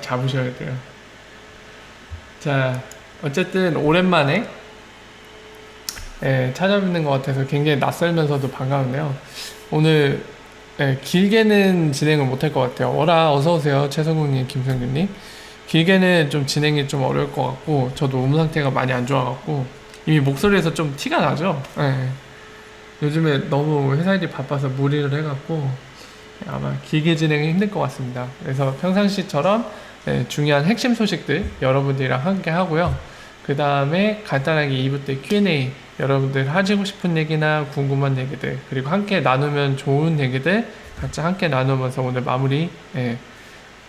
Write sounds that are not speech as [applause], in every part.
잡으셔야 돼요. 자, 어쨌든 오랜만에 예, 찾아뵙는 것 같아서 굉장히 낯설면서도 반가운데요. 오늘 예, 길게는 진행을 못할 것 같아요. 어라 어서 오세요, 최성국님, 김성규님. 길게는 좀 진행이 좀 어려울 것 같고 저도 몸 상태가 많이 안 좋아갖고 이미 목소리에서 좀 티가 나죠. 예. 요즘에 너무 회사 일이 바빠서 무리를 해갖고 아마 길게 진행이 힘들 것 같습니다. 그래서 평상시처럼 네, 중요한 핵심 소식들 여러분들이랑 함께 하고요. 그 다음에 간단하게 2부 때 Q&A 여러분들 하시고 싶은 얘기나 궁금한 얘기들 그리고 함께 나누면 좋은 얘기들 같이 함께 나누면서 오늘 마무리 예,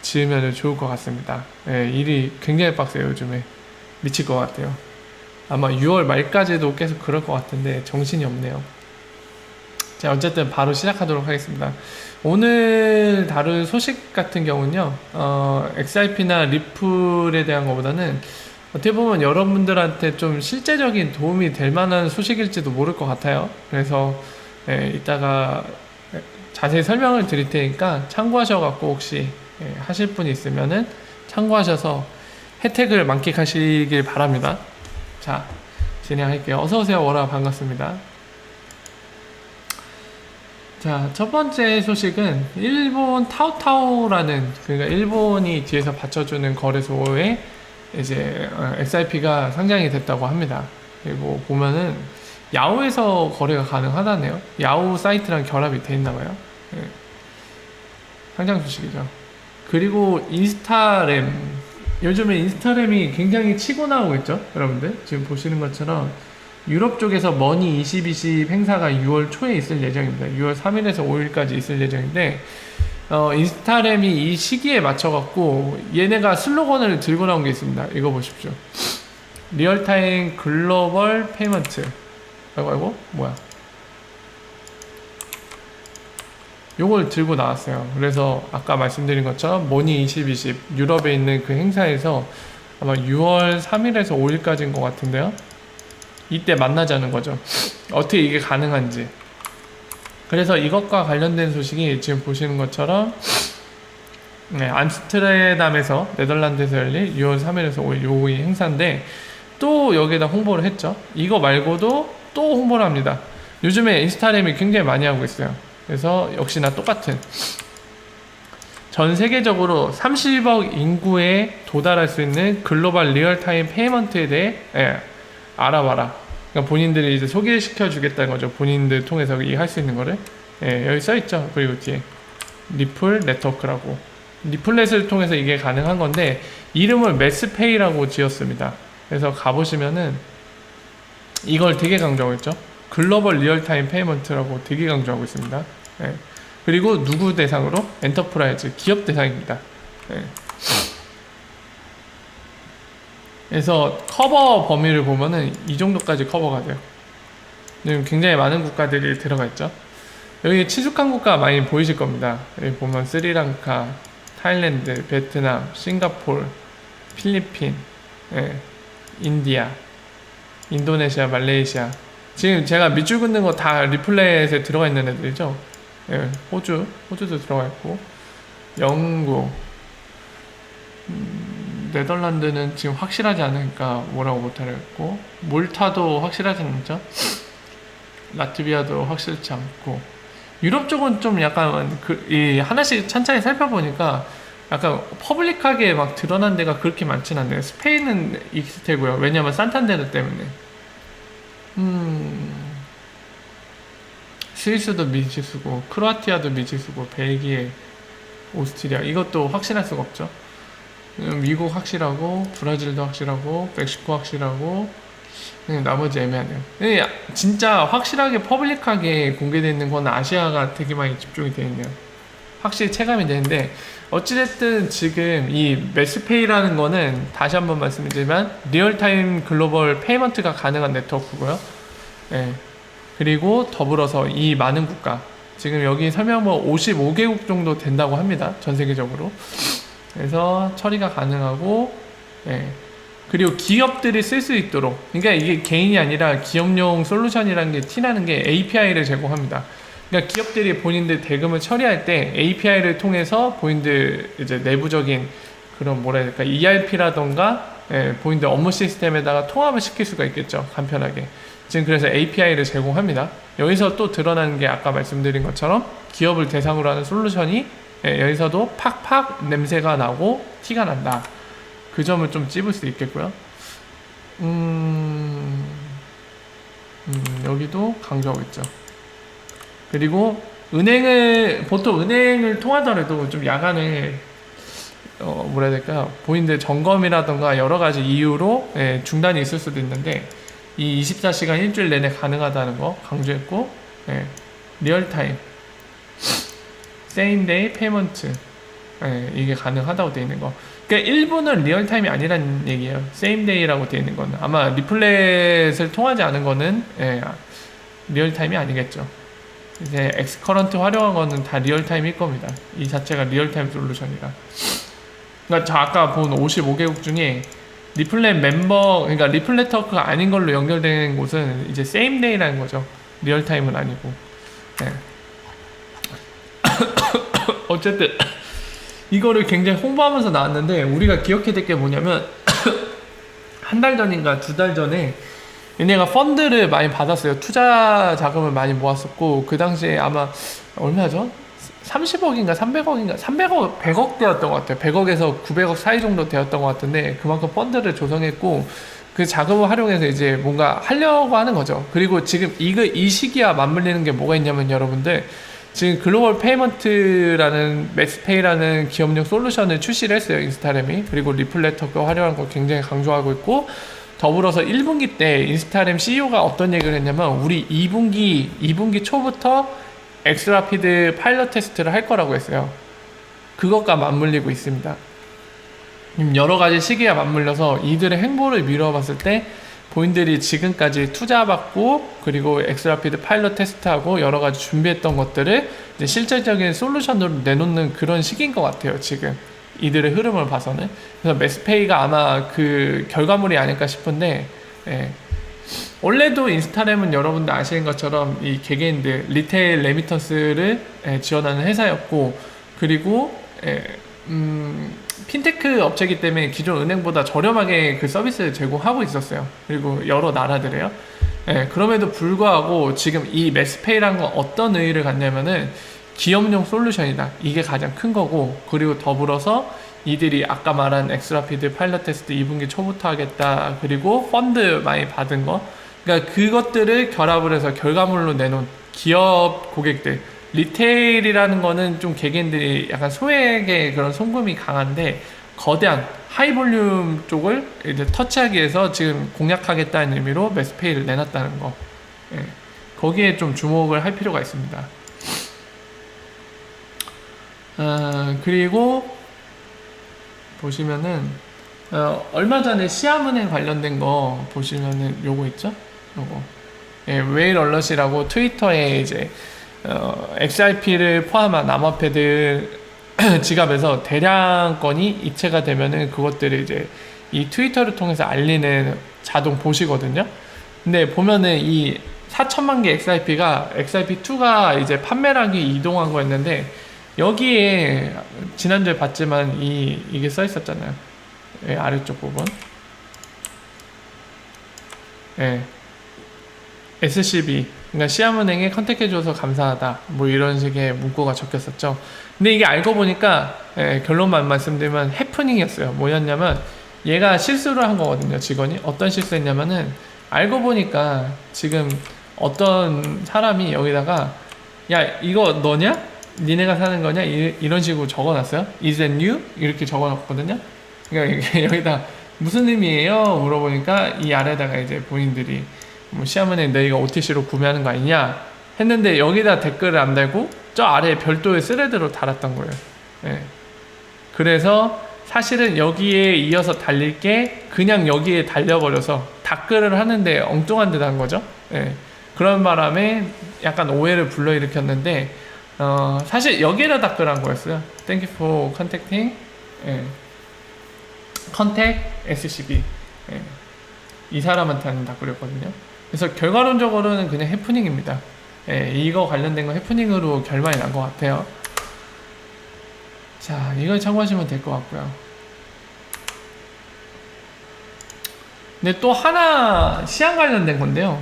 지으면 좋을 것 같습니다. 예, 일이 굉장히 빡세요 요즘에 미칠 것 같아요. 아마 6월 말까지도 계속 그럴 것 같은데 정신이 없네요. 자 어쨌든 바로 시작하도록 하겠습니다. 오늘 다룰 소식 같은 경우는요, 어, XRP나 리플에 대한 것보다는 어떻게 보면 여러분들한테 좀 실제적인 도움이 될 만한 소식일지도 모를 것 같아요. 그래서 예, 이따가 자세히 설명을 드릴 테니까 참고하셔갖고 혹시 예, 하실 분이 있으면은 참고하셔서 혜택을 만끽하시길 바랍니다. 자, 진행할게요. 어서오세요. 워라 반갑습니다. 자, 첫 번째 소식은 일본 타오타오라는 그러니까 일본이 뒤에서 받쳐주는 거래소에 이제 어, XRP가 상장이 됐다고 합니다. 그리고 보면은 야후에서 거래가 가능하다네요. 야후 사이트랑 결합이 돼 있나 봐요. 예. 상장 소식이죠. 그리고 인스타램 요즘에 인스타램이 굉장히 치고 나오고 있죠, 여러분들. 지금 보시는 것처럼 유럽 쪽에서 머니 2020 행사가 6월 초에 있을 예정입니다. 6월 3일에서 5일까지 있을 예정인데 어, 인스타램이 이 시기에 맞춰갖고 얘네가 슬로건을 들고 나온 게 있습니다. 이거 보십시오. 리얼타임 글로벌 페이먼트. 아이고 아이고 뭐야? 요걸 들고 나왔어요. 그래서 아까 말씀드린 것처럼 모니 2020 유럽에 있는 그 행사에서 아마 6월 3일에서 5일까지인 것 같은데요. 이때 만나자는 거죠. 어떻게 이게 가능한지. 그래서 이것과 관련된 소식이 지금 보시는 것처럼 네, 암스테르담에서 네덜란드에서 열릴 6월 3일에서 5일 요이 행사인데 또 여기에다 홍보를 했죠. 이거 말고도 또 홍보를 합니다. 요즘에 인스타그램이 굉장히 많이 하고 있어요. 그래서 역시나 똑같은 전 세계적으로 30억 인구에 도달할 수 있는 글로벌 리얼타임 페이먼트에 대해 예, 알아봐라. 그러니까 본인들이 이제 소개시켜 주겠다는 거죠. 본인들 통해서 이 할 수 있는 거를. 예, 여기 써 있죠. 그리고 뒤에 리플 네트워크라고. 리플렛을 통해서 이게 가능한 건데 이름을 매스페이라고 지었습니다. 그래서 가보시면은 이걸 되게 강조하고 있죠. 글로벌 리얼타임 페이먼트라고 되게 강조하고 있습니다. 예. 그리고 누구 대상으로? 엔터프라이즈 기업 대상입니다. 예. 그래서 커버 범위를 보면은 이 정도까지 커버가 돼요. 지금 굉장히 많은 국가들이 들어가 있죠. 여기 친숙한 국가 많이 보이실 겁니다. 여기 보면 스리랑카, 타일랜드, 베트남, 싱가폴, 필리핀, 예, 인디아, 인도네시아, 말레이시아. 지금 제가 밑줄 긋는 거 다 리플렛에 들어가 있는 애들이죠. 예, 호주, 호주도 들어가 있고, 영국, 음, 네덜란드는 지금 확실하지 않으니까 뭐라고 못하겠고, 몰타도 확실하지 않죠. 라트비아도 확실치 않고, 유럽 쪽은 좀 약간 그, 이 하나씩 천천히 살펴보니까 약간 퍼블릭하게 막 드러난 데가 그렇게 많진 않네요. 스페인은 있을 테고요. 왜냐면 산탄데르 때문에. 음, 스위스도 미지수고, 크로아티아도 미지수고, 벨기에, 오스트리아 이것도 확실할 수가 없죠. 음, 미국 확실하고, 브라질도 확실하고, 멕시코 확실하고, 그냥 나머지 애매하네요. 근데 진짜 확실하게 퍼블릭하게 공개되어 있는 건 아시아가 되게 많이 집중이 되어 있네요. 확실히 체감이 되는데 어찌됐든 지금 이 매스페이라는 거는 다시 한번 말씀드리면 리얼타임 글로벌 페이먼트가 가능한 네트워크고요. 예. 그리고 더불어서 이 많은 국가 지금 여기 설명뭐 55개국 정도 된다고 합니다. 전 세계적으로. 그래서 처리가 가능하고 예. 그리고 기업들이 쓸 수 있도록 그러니까 이게 개인이 아니라 기업용 솔루션이라는 게 티나는 게 API를 제공합니다. 그러니까 기업들이 본인들 대금을 처리할 때 API를 통해서 본인들 이제 내부적인 그런 뭐라 해야 될까 ERP라던가 예, 본인들 업무 시스템에다가 통합을 시킬 수가 있겠죠 간편하게 지금 그래서 API를 제공합니다 여기서 또 드러나는 게 아까 말씀드린 것처럼 기업을 대상으로 하는 솔루션이 예, 여기서도 팍팍 냄새가 나고 티가 난다. 그 점을 좀 찝을 수 있겠고요. 음, 음 여기도 강조하고 있죠. 그리고 은행을 보통 은행을 통하더라도 좀 야간에 어 뭐라 해야 될까 본인들 점검이라던가 여러 가지 이유로 예, 중단이 있을 수도 있는데 이 24시간 일주일 내내 가능하다는 거 강조했고 예, 리얼타임 세임 데이 페이먼트 예, 이게 가능하다고 되어 있는 거 그러니까 일부는 리얼타임이 아니라는 얘기예요 세임 데이라고 되어 있는 거는 아마 리플렛을 통하지 않은 거는 예, 리얼타임이 아니겠죠 이제 엑스커런트 활용한 거는 다 리얼타임일 겁니다. 이 자체가 리얼타임 솔루션이라. 그러니까 저 아까 본 55개국 중에 리플렛 멤버, 그러니까 리플렛 터크가 아닌 걸로 연결된 곳은 이제 세임데이라는 거죠. 리얼타임은 아니고. 네. [coughs] 어쨌든 이거를 굉장히 홍보하면서 나왔는데 우리가 기억해야 될 게 뭐냐면 [coughs] 한 달 전인가 두 달 전에 얘네가 펀드를 많이 받았어요. 투자 자금을 많이 모았었고 그 당시에 아마 얼마죠? 30억인가 300억인가 300억 100억 되었던 것 같아요. 100억에서 900억 사이 정도 되었던 것 같은데 그만큼 펀드를 조성했고 그 자금을 활용해서 이제 뭔가 하려고 하는 거죠. 그리고 지금 이거 이 시기와 맞물리는 게 뭐가 있냐면 여러분들 지금 글로벌 페이먼트라는 맥스페이라는 기업용 솔루션을 출시를 했어요 인스타램이 그리고 리플레터가 활용한 걸 굉장히 강조하고 있고 더불어서 1분기 때 인스타램 CEO가 어떤 얘기를 했냐면 우리 2분기 2분기 초부터 엑스라피드 파일럿 테스트를 할 거라고 했어요. 그것과 맞물리고 있습니다. 음, 여러 가지 시기가 맞물려서 이들의 행보를 미뤄봤을 때 본인들이 지금까지 투자받고 그리고 엑스라피드 파일럿 테스트하고 여러 가지 준비했던 것들을 실질적인 솔루션으로 내놓는 그런 시기인 것 같아요 지금 이들의 흐름을 봐서는 그래서 매스페이가 아마 그 결과물이 아닐까 싶은데 예. 원래도 인스타램은 여러분들 아시는 것처럼 이 개개인들 리테일 레미턴스를 예, 지원하는 회사였고 그리고 예, 음, 핀테크 업체이기 때문에 기존 은행보다 저렴하게 그 서비스를 제공하고 있었어요. 그리고 여러 나라들에요. 예, 그럼에도 불구하고 지금 이 매스페이란 건 어떤 의의를 갖냐면은 기업용 솔루션이다. 이게 가장 큰 거고 그리고 더불어서 이들이 아까 말한 엑스라피드 파일럿 테스트 2분기 초부터 하겠다. 그리고 펀드 많이 받은 거. 그러니까 그것들을 결합을 해서 결과물로 내놓은 기업 고객들 리테일이라는 거는 좀 개개인들이 약간 소액의 그런 송금이 강한데 거대한 하이 볼륨 쪽을 이제 터치하기 위해서 지금 공략하겠다는 의미로 매스페이를 내놨다는 거. 예. 거기에 좀 주목을 할 필요가 있습니다. 어, 그리고 보시면은 어, 얼마 전에 시아문행 관련된 거 보시면은 요거 있죠? 요거 예, 웨일 얼럿이라고 트위터에 이제 어, XRP를 포함한 암호화폐들 [clears throat] 지갑에서 대량 건이 이체가 되면은 그것들을 이제 이 트위터를 통해서 알리는 자동 보시거든요. 근데 보면은 이 4천만 개 XRP가 XRP2가 이제 판매량이 이동한 거였는데 여기에 지난주에 봤지만 이 이게 써 있었잖아요. 예, 아래쪽 부분. 예. SCB 그러니까 시아문행에 컨택해줘서 감사하다 뭐 이런 식의 문구가 적혔었죠 근데 이게 알고 보니까 예, 결론만 말씀드리면 해프닝이었어요 뭐였냐면 얘가 실수를 한 거거든요 직원이 어떤 실수했냐면은 알고 보니까 지금 어떤 사람이 여기다가 야 이거 너냐? 니네가 사는 거냐? 이, 런 식으로 적어놨어요 Is that new? 이렇게 적어놨거든요 그러니까 [laughs] 여기다 무슨 의미예요? 물어보니까 이 아래다가 이제 본인들이 뭐 시아문에 너희가 OTC로 구매하는 거 아니냐 했는데 여기다 댓글을 안 달고 저 아래에 별도의 스레드로 달았던 거예요. 예. 그래서 사실은 여기에 이어서 달릴 게 그냥 여기에 달려버려서 댓글을 하는데 엉뚱한 듯 한 거죠. 예. 그런 바람에 약간 오해를 불러일으켰는데 어, 사실 여기에다 댓글한 거였어요. Thank you for contacting. 예. contact SCB. 예. 이 사람한테 하는 댓글이었거든요. 그래서 결과론적으로는 그냥 해프닝입니다. 예, 이거 관련된 거 해프닝으로 결말이 난 것 같아요. 자, 이걸 참고하시면 될 것 같고요. 근데 또 하나 시안 관련된 건데요.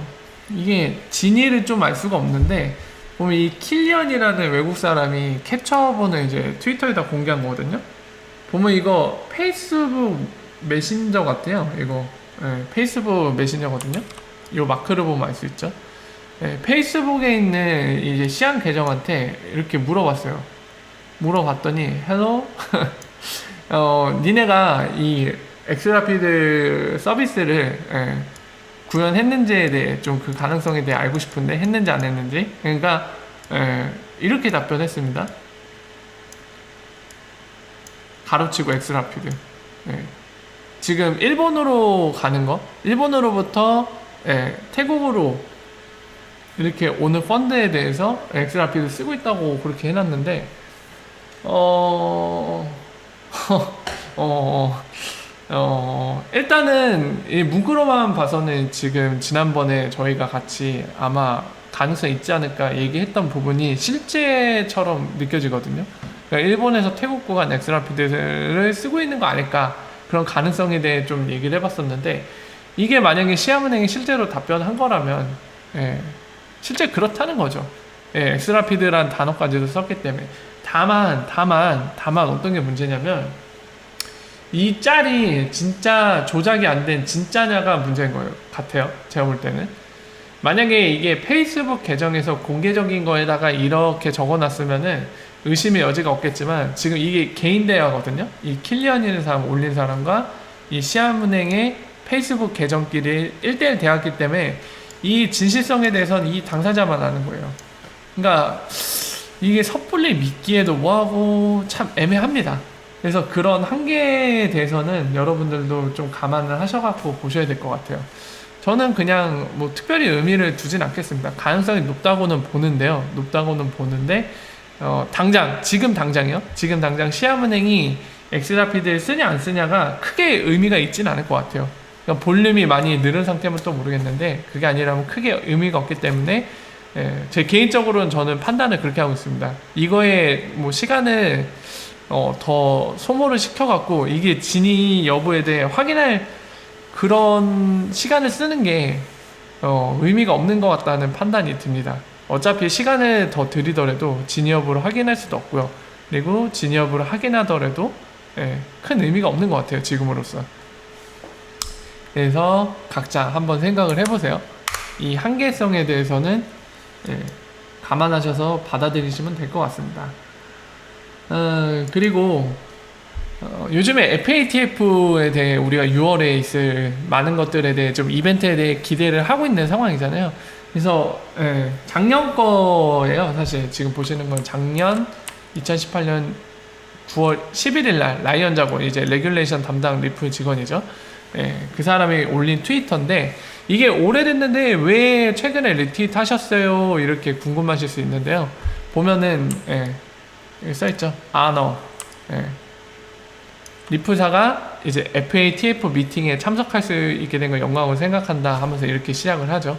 이게 진위를 좀 알 수가 없는데 보면 이 킬리언이라는 외국 사람이 캡처본을 이제 트위터에다 공개한 거거든요. 보면 이거 페이스북 메신저 같아요. 이거 예, 페이스북 메신저거든요. 이 마크를 보면 알 수 있죠. 예, 페이스북에 있는 이제 시안 계정한테 이렇게 물어봤어요. 물어봤더니 헬로 [laughs] 어 니네가 이 엑스라피드 서비스를 예, 구현했는지에 대해 좀 그 가능성에 대해 알고 싶은데 했는지 안 했는지 그러니까 예, 이렇게 답변했습니다. 가로치고 엑스라피드. 예. 지금 일본으로 가는 거, 일본으로부터 예, 태국으로 이렇게 오는 펀드에 대해서 엑스라피드 쓰고 있다고 그렇게 해놨는데 어, [laughs] 어, 어, 어, 일단은 이 문구로만 봐서는 지금 지난번에 저희가 같이 아마 가능성 있지 않을까 얘기했던 부분이 실제처럼 느껴지거든요. 그러니까 일본에서 태국 구간 엑스라피드를 쓰고 있는 거 아닐까 그런 가능성에 대해 좀 얘기를 해봤었는데 이게 만약에 시아은행이 실제로 답변한 거라면 예, 실제 그렇다는 거죠. 예, 엑스라피드란 단어까지도 썼기 때문에. 다만 다만 다만 어떤 게 문제냐면 이 짤이 진짜 조작이 안 된 진짜냐가 문제인 거예요. 같아요. 제가 볼 때는. 만약에 이게 페이스북 계정에서 공개적인 거에다가 이렇게 적어놨으면은 의심의 여지가 없겠지만 지금 이게 개인 대화거든요. 이 킬리언이라는 사람 올린 사람과 이 시아은행의 페이스북 계정끼리 1대1 대화기 때문에 이 진실성에 대해서는 이 당사자만 아는 거예요 그러니까 이게 섣불리 믿기에도 뭐하고 참 애매합니다. 그래서 그런 한계에 대해서는 여러분들도 좀 감안을 하셔갖고 보셔야 될 것 같아요. 저는 그냥 뭐 특별히 의미를 두진 않겠습니다. 가능성이 높다고는 보는데요. 높다고는 보는데, 어, 당장, 지금 당장이요? 지금 당장 시아은행이 엑스라피드를 쓰냐 안 쓰냐가 크게 의미가 있진 않을 것 같아요. 그러니까 볼륨이 많이 늘은 상태면 또 모르겠는데, 그게 아니라면 크게 의미가 없기 때문에 예, 제 개인적으로는 저는 판단을 그렇게 하고 있습니다. 이거에 뭐 시간을 어, 더 소모를 시켜갖고 이게 진위 여부에 대해 확인할 그런 시간을 쓰는 게 어, 의미가 없는 것 같다는 판단이 듭니다. 어차피 시간을 더 들이더라도 진위 여부를 확인할 수도 없고요. 그리고 진위 여부를 확인하더라도 예, 큰 의미가 없는 것 같아요. 지금으로서. 그래서 각자 한번 생각을 해보세요. 이 한계성에 대해서는 예, 감안하셔서 받아들이시면 될 것 같습니다. 어, 그리고 어, 요즘에 FATF에 대해 우리가 6월에 있을 많은 것들에 대해 좀 이벤트에 대해 기대를 하고 있는 상황이잖아요. 그래서 예, 작년 거예요. 사실 지금 보시는 건 작년 2018년 9월 11일 날 라이언 자고 이제 레귤레이션 담당 리플 직원이죠. 예, 그 사람이 올린 트위터인데 이게 오래됐는데 왜 최근에 리트윗 하셨어요? 이렇게 궁금하실 수 있는데요. 보면은 예, 여기 써있죠. 아너 예. 리프사가 이제 FATF 미팅에 참석할 수 있게 된 걸 영광으로 생각한다 하면서 이렇게 시작을 하죠.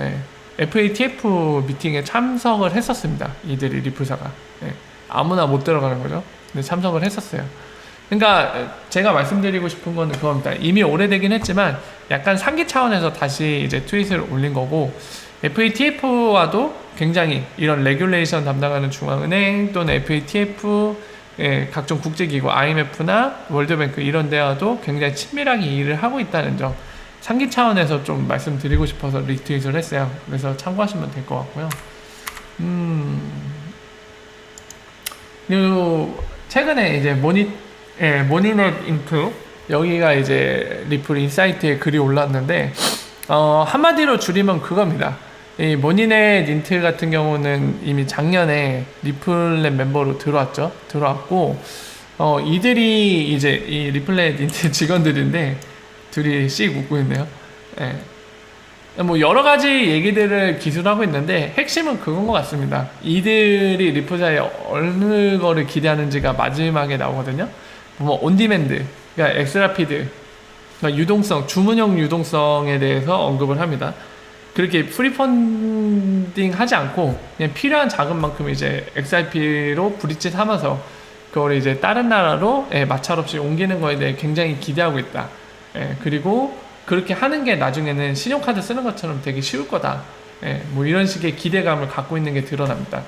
예. FATF 미팅에 참석을 했었습니다. 이들이 리프사가 예. 아무나 못 들어가는 거죠. 근데 참석을 했었어요. 그러니까 제가 말씀드리고 싶은 거는 그겁니다. 이미 오래되긴 했지만 약간 상기 차원에서 다시 이제 트윗을 올린 거고 FATF와도 굉장히 이런 레귤레이션 담당하는 중앙은행 또는 FATF 예, 각종 국제기구 IMF나 월드뱅크 이런 데와도 굉장히 친밀하게 일을 하고 있다는 점 상기 차원에서 좀 말씀드리고 싶어서 리트윗을 했어요. 그래서 참고하시면 될 것 같고요. 음, 그리고 최근에 이제 모니 예, 모니넷 인프 여기가 이제 리플 인사이트에 글이 올랐는데 어, 한마디로 줄이면 그겁니다. 이 모니넷 인트 같은 경우는 이미 작년에 리플렛 멤버로 들어왔죠. 들어왔고 어, 이들이 이제 이 리플렛 인트 [laughs] 직원들인데 둘이 씩 웃고 있네요. 예. 뭐 여러 가지 얘기들을 기술하고 있는데 핵심은 그건 것 같습니다. 이들이 리플사에 어느 거를 기대하는지가 마지막에 나오거든요. 뭐 온디맨드, 그러니까 엑스라피드, 그러니까 유동성, 주문형 유동성에 대해서 언급을 합니다. 그렇게 프리펀딩 하지 않고 그냥 필요한 자금만큼 이제 XRP로 브릿지 삼아서 그걸 이제 다른 나라로 예, 마찰 없이 옮기는 거에 대해 굉장히 기대하고 있다. 예, 그리고 그렇게 하는 게 나중에는 신용카드 쓰는 것처럼 되게 쉬울 거다. 예, 뭐 이런 식의 기대감을 갖고 있는 게 드러납니다.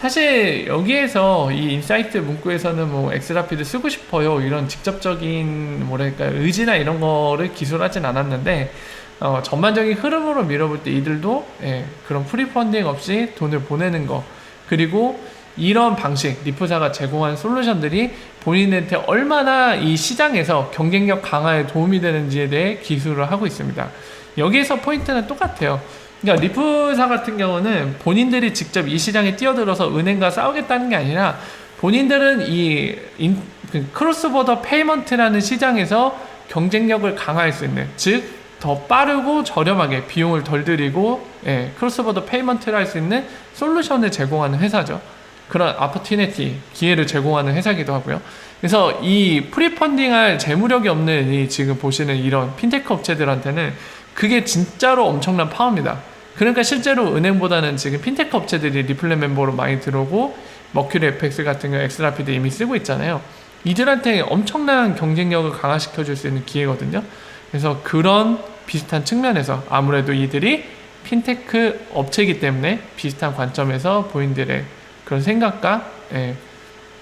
사실 여기에서 이 인사이트 문구에서는 뭐 엑스라피드 쓰고 싶어요 이런 직접적인 뭐랄까 의지나 이런 거를 기술하진 않았는데 어, 전반적인 흐름으로 밀어볼 때 이들도 예, 그런 프리펀딩 없이 돈을 보내는 거 그리고 이런 방식 리프사가 제공한 솔루션들이 본인한테 얼마나 이 시장에서 경쟁력 강화에 도움이 되는지에 대해 기술을 하고 있습니다. 여기에서 포인트는 똑같아요. 그러니까 리프사 같은 경우는 본인들이 직접 이 시장에 뛰어들어서 은행과 싸우겠다는 게 아니라 본인들은 이 인, 그 크로스보더 페이먼트라는 시장에서 경쟁력을 강화할 수 있는 즉 더 빠르고 저렴하게 비용을 덜 들이고 예, 크로스보더 페이먼트를 할 수 있는 솔루션을 제공하는 회사죠. 그런 아퍼티네티 기회를 제공하는 회사기도 하고요. 그래서 이 프리펀딩할 재무력이 없는 이 지금 보시는 이런 핀테크 업체들한테는 그게 진짜로 엄청난 파워입니다. 그러니까 실제로 은행보다는 지금 핀테크 업체들이 리플렛 멤버로 많이 들어오고 머큐리 FX 같은 거 엑스라피드 이미 쓰고 있잖아요. 이들한테 엄청난 경쟁력을 강화시켜 줄 수 있는 기회거든요. 그래서 그런 비슷한 측면에서 아무래도 이들이 핀테크 업체이기 때문에 비슷한 관점에서 본인들의 그런 생각과 예,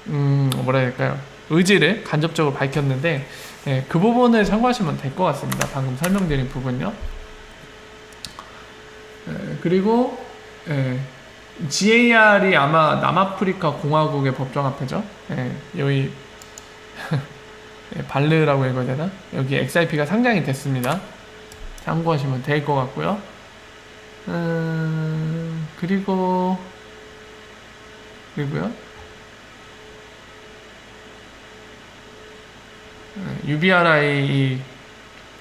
음, 뭐라 해야 될까요? 의지를 간접적으로 밝혔는데 예, 그 부분을 참고하시면 될 것 같습니다. 방금 설명드린 부분요. 예, 그리고 예, GAR이 아마 남아프리카 공화국의 법정화폐죠. 예, 여기 예, [laughs] 발르라고 읽어야 되나? 여기 XRP가 상장이 됐습니다. 참고하시면 될 것 같고요. 음, 그리고 그리고요. UBRI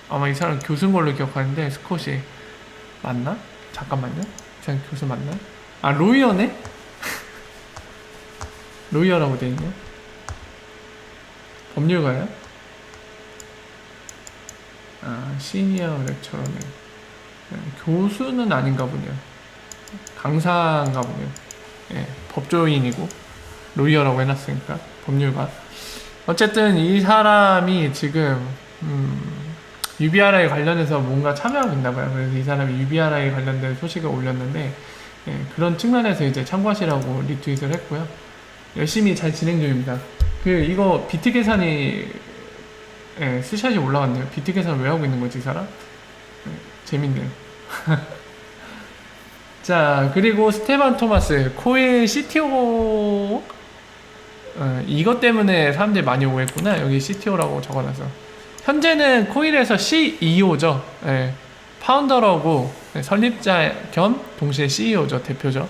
아마 이 사람 교수인 걸로 기억하는데 스콧이 맞나? 잠깐만요. 제 교수 맞나? 아 로이어네? [laughs] 로이어라고 돼 있네. 법률가요? 아 시니어 렉처러네. 예, 교수는 아닌가 보네요. 강사인가 보네요. 예, 법조인이고 로이어라고 해놨으니까 법률가. 어쨌든 이 사람이 지금 음, UBRI 관련해서 뭔가 참여하고 있나 봐요. 그래서 이 사람이 UBRI 관련된 소식을 올렸는데 예, 그런 측면에서 이제 참고하시라고 리트윗을 했고요. 열심히 잘 진행 중입니다. 그 이거 비트 계산이 예, 스샷이 올라왔네요. 비트 계산 왜 하고 있는 거지 이 사람? 예, 재밌네요. [laughs] 자 그리고 스테반 토마스 코일 CTO 어, 이것 때문에 사람들이 많이 오해했구나. 여기 CTO라고 적어놔서. 현재는 코일에서 CEO죠. 예, 파운더라고 예, 설립자 겸 동시에 CEO죠. 대표죠.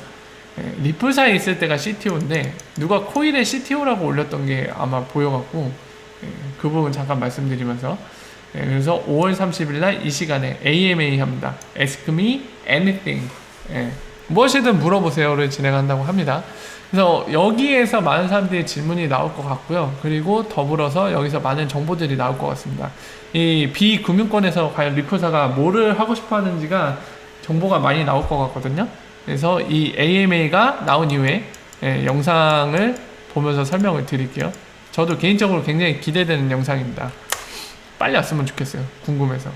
예, 리플사에 있을 때가 CTO인데 누가 코일에 CTO라고 올렸던 게 아마 보여갖고 예, 그 부분 잠깐 말씀드리면서 예, 그래서 5월 30일 날 이 시간에 AMA 합니다. Ask me anything. 예, 무엇이든 물어보세요를 진행한다고 합니다. 그래서 여기에서 많은 사람들이 질문이 나올 것 같고요. 그리고 더불어서 여기서 많은 정보들이 나올 것 같습니다. 이 비금융권에서 과연 리플사가 뭐를 하고 싶어 하는지가 정보가 많이 나올 것 같거든요. 그래서 이 AMA가 나온 이후에 예, 영상을 보면서 설명을 드릴게요. 저도 개인적으로 굉장히 기대되는 영상입니다. 빨리 왔으면 좋겠어요. 궁금해서.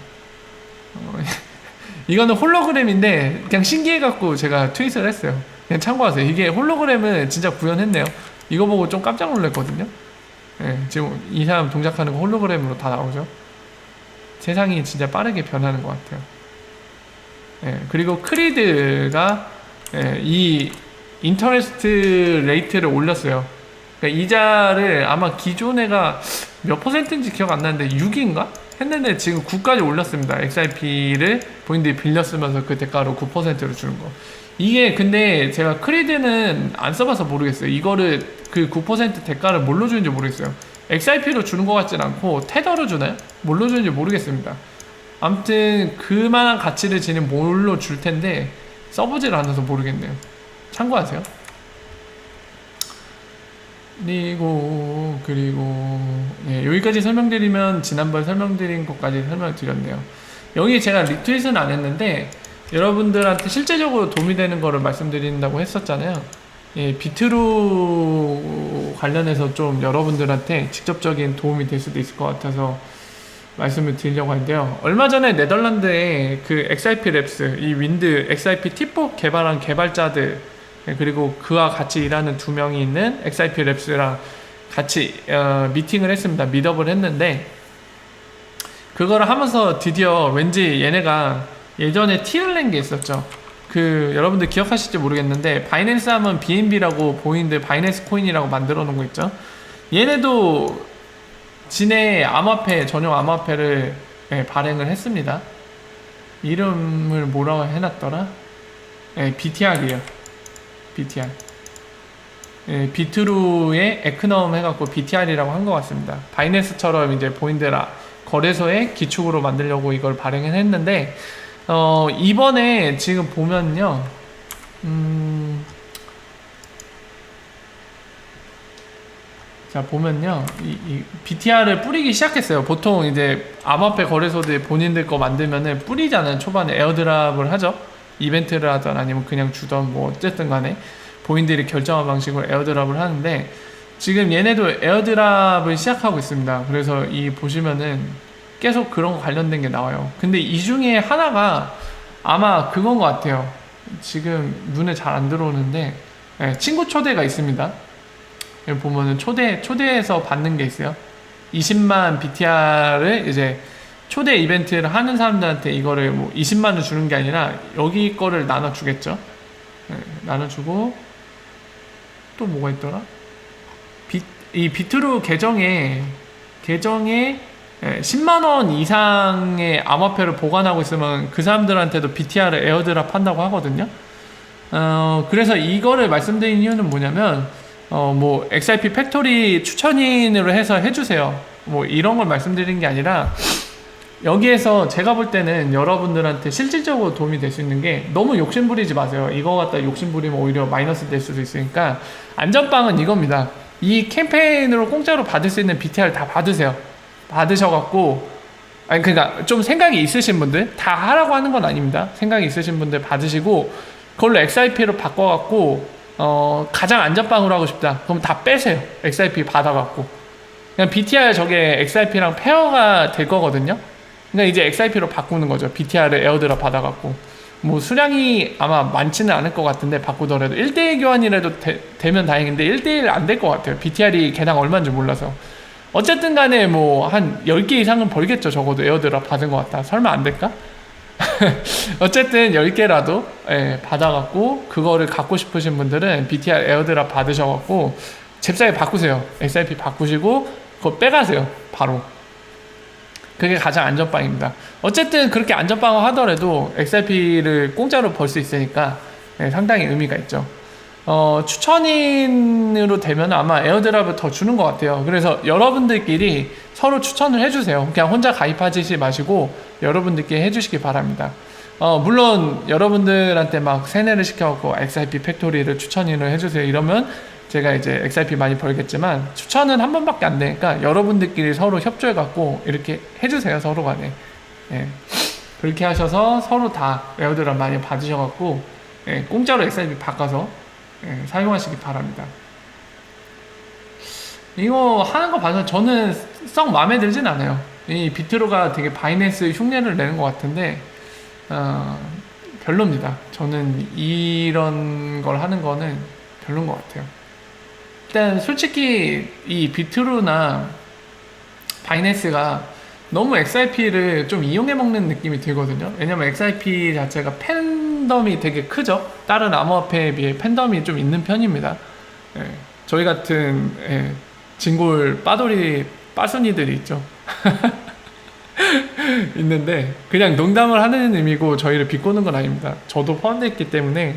어, [laughs] 이거는 홀로그램인데 그냥 신기해갖고 제가 트윗을 했어요. 그냥 참고하세요. 이게 홀로그램을 진짜 구현했네요. 이거 보고 좀 깜짝 놀랐거든요. 예, 지금 이 사람 동작하는 거 홀로그램으로 다 나오죠. 세상이 진짜 빠르게 변하는 것 같아요. 예, 그리고 크리드가 예, 이 인터레스트 레이트를 올렸어요. 그러니까 이자를 아마 기존 애가 몇 퍼센트인지 기억 안 나는데 6인가? 했는데 지금 9까지 올렸습니다. XRP를 본인들이 빌려 쓰면서 그 대가로 9%로 주는 거. 이게 근데 제가 크리드는 안 써봐서 모르겠어요. 이거를 그 9% 대가를 뭘로 주는지 모르겠어요. XRP로 주는 것 같진 않고 테더로 주나요? 뭘로 주는지 모르겠습니다. 아무튼 그만한 가치를 지닌 뭘로 줄 텐데 써보질 않아서 모르겠네요. 참고하세요. 그리고 그리고 예, 여기까지 설명드리면 지난번 설명드린 것까지 설명드렸네요. 여기 제가 리트윗은 안 했는데 여러분들한테 실제적으로 도움이 되는 거를 말씀드린다고 했었잖아요. 예, 비트루 관련해서 좀 여러분들한테 직접적인 도움이 될 수도 있을 것 같아서 말씀을 드리려고 하는데요. 얼마 전에 네덜란드의 그 XIP 랩스, 이 윈드 XIP T4 개발한 개발자들, 예, 그리고 그와 같이 일하는 두 명이 있는 XIP 랩스랑 같이 어, 미팅을 했습니다. 미업을 했는데, 그거를 하면서 드디어 왠지 얘네가 예전에 티를 낸 게 있었죠. 그 여러분들 기억하실지 모르겠는데 바이낸스 하면 BNB라고 보이는데 바이낸스 코인이라고 만들어 놓은 거 있죠. 얘네도 진의 암호화폐 전용 암호화폐를 예, 발행을 했습니다. 이름을 뭐라고 해놨더라? 예, BTR이에요. BTR. 예, 비트루의 에크넘 해갖고 BTR이라고 한 것 같습니다. 바이낸스처럼 이제 보인데라 거래소의 기축으로 만들려고 이걸 발행을 했는데 어, 이번에 지금 보면요, 음, 자, 보면요, 이, 이 BTR을 뿌리기 시작했어요. 보통 이제 암호화폐 거래소들 본인들 거 만들면은 뿌리잖아요. 초반에 에어드랍을 하죠. 이벤트를 하든 아니면 그냥 주던 뭐 어쨌든 간에 본인들이 결정한 방식으로 에어드랍을 하는데 지금 얘네도 에어드랍을 시작하고 있습니다. 그래서 이 보시면은 계속 그런 거 관련된 게 나와요. 근데 이 중에 하나가 아마 그건 것 같아요. 지금 눈에 잘 안 들어오는데 예, 친구 초대가 있습니다. 여기 보면은 초대 초대해서 받는 게 있어요. 20만 BTR을 이제 초대 이벤트를 하는 사람들한테 이거를 뭐 20만을 주는 게 아니라 여기 거를 나눠 주겠죠. 예, 나눠 주고 또 뭐가 있더라? 비, 이 비트루 계정에 계정에 예, 10만 원 이상의 암호화폐를 보관하고 있으면 그 사람들한테도 BTR을 에어드랍 한다고 하거든요. 어, 그래서 이거를 말씀드린 이유는 뭐냐면 어, 뭐 XIP 팩토리 추천인으로 해서 해주세요. 뭐 이런 걸 말씀드리는 게 아니라 여기에서 제가 볼 때는 여러분들한테 실질적으로 도움이 될 수 있는 게 너무 욕심 부리지 마세요. 이거 갖다 욕심 부리면 오히려 마이너스 될 수도 있으니까 안전빵은 이겁니다. 이 캠페인으로 공짜로 받을 수 있는 BTR 다 받으세요. 받으셔갖고 아니 그러니까 좀 생각이 있으신 분들 다 하라고 하는 건 아닙니다. 생각이 있으신 분들 받으시고 그걸로 XIP로 바꿔갖고 어 가장 안전빵으로 하고 싶다. 그럼 다 빼세요. XIP 받아갖고 그냥 BTR 저게 XIP랑 페어가 될 거거든요. 그러니까 이제 XIP로 바꾸는 거죠. BTR을 에어드랍 받아갖고 뭐 수량이 아마 많지는 않을 것 같은데 바꾸더라도 1대1 교환이라도 되, 면 다행인데 1대1 안 될 것 같아요. BTR이 개당 얼마인지 몰라서. 어쨌든 간에 뭐 한 10개 이상은 벌겠죠. 적어도 에어드랍 받은 것 같다. 설마 안 될까? [laughs] 어쨌든 10개라도 예, 받아갖고 그거를 갖고 싶으신 분들은 BTR 에어드랍 받으셔갖고 잽싸게 바꾸세요. XIP 바꾸시고 그거 빼가세요. 바로. 그게 가장 안전빵입니다. 어쨌든 그렇게 안전빵을 하더라도 XIP를 공짜로 벌 수 있으니까 예, 상당히 의미가 있죠. 어, 추천인으로 되면 아마 에어드랍을 더 주는 것 같아요. 그래서 여러분들끼리 서로 추천을 해주세요. 그냥 혼자 가입하지 마시고 여러분들끼리 해주시기 바랍니다. 어, 물론 여러분들한테 막 세뇌를 시켜갖고 XIP 팩토리를 추천인을 해주세요. 이러면 제가 이제 XIP 많이 벌겠지만 추천은 한 번밖에 안 되니까 여러분들끼리 서로 협조해 갖고 이렇게 해주세요. 서로 간에. 예. 그렇게 하셔서 서로 다 에어드랍 많이 받으셔 갖고 예, 공짜로 XIP 바꿔서 예, 사용하시기 바랍니다. 이거 하는 거 봐서 저는 썩 마음에 들진 않아요. 이 비트로가 되게 바이낸스 흉내를 내는 것 같은데 어, 별로입니다. 저는 이런 걸 하는 거는 별론 것 같아요. 일단 솔직히 이 비트로나 바이낸스가 너무 XIP를 좀 이용해 먹는 느낌이 들거든요. 왜냐면 XIP 자체가 팬덤이 되게 크죠. 다른 암호화폐에 비해 팬덤이 좀 있는 편입니다. 예, 저희 같은 예, 진골 빠돌이 빠순이들이 있죠. [laughs] 있는데 그냥 농담을 하는 의미고 저희를 비꼬는 건 아닙니다. 저도 포함되어 있기 때문에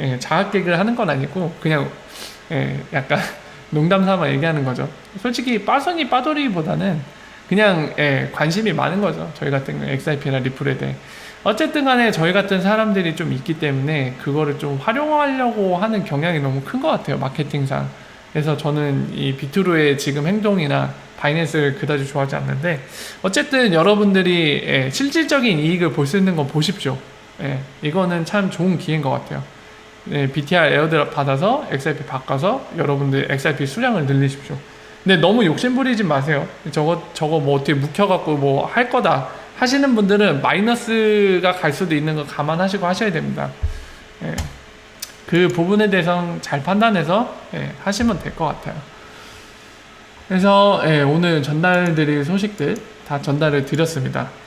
예, 자학 개그를 하는 건 아니고 그냥 예, 약간 [laughs] 농담 삼아 얘기하는 거죠. 솔직히 빠순이 빠돌이보다는 그냥 예, 관심이 많은 거죠. 저희 같은 XIP나 리플에 대해. 어쨌든 간에 저희 같은 사람들이 좀 있기 때문에 그거를 좀 활용하려고 하는 경향이 너무 큰 것 같아요. 마케팅상. 그래서 저는 이 비트루의 지금 행동이나 바이낸스를 그다지 좋아하지 않는데 어쨌든 여러분들이 예, 실질적인 이익을 볼 수 있는 건 보십시오. 예, 이거는 참 좋은 기회인 것 같아요. 예, BTR 에어드랍 받아서 XRP 바꿔서 여러분들 XRP 수량을 늘리십시오. 근데 너무 욕심 부리지 마세요. 저거 저거 뭐 어떻게 묵혀갖고 뭐 할 거다 하시는 분들은 마이너스가 갈 수도 있는 거 감안하시고 하셔야 됩니다. 예, 그 부분에 대해서 잘 판단해서 예, 하시면 될 것 같아요. 그래서 예, 오늘 전달드릴 소식들 다 전달을 드렸습니다.